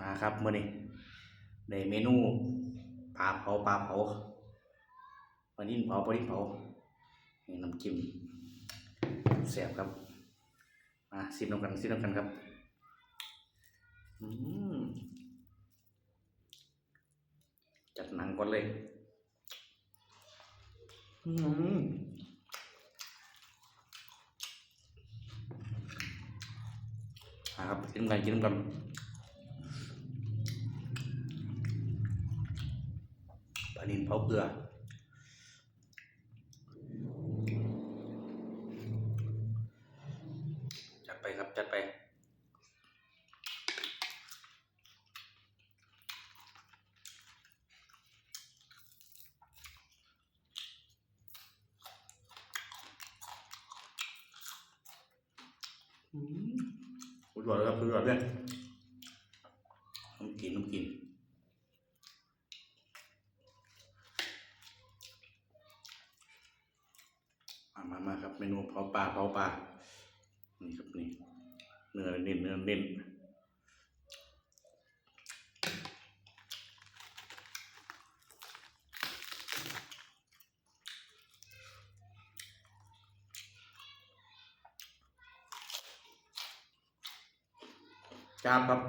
มาครับมื้อนี้ในเมนูปลาเผาปลาเผาปลานิ่นเผาปลานิ่นเผาน้ำจิ้มแซ่บครับมาซิมน้ำกันซิมน้ำกันครับอืมจัดหนังก่อนเลยอืมอ่าครับกินกันกินกัน ปลา นินเผาเกลือ จัดไปครับ จัดไปอืมสุดยอดเลยครับสุดยอดเลยน้ำกินน้ำกิน มามาครับ เมนูเผาปลาเผาปลานี่ครับนี่เนื้อเน้นเนื้อเน้นจ้าครับ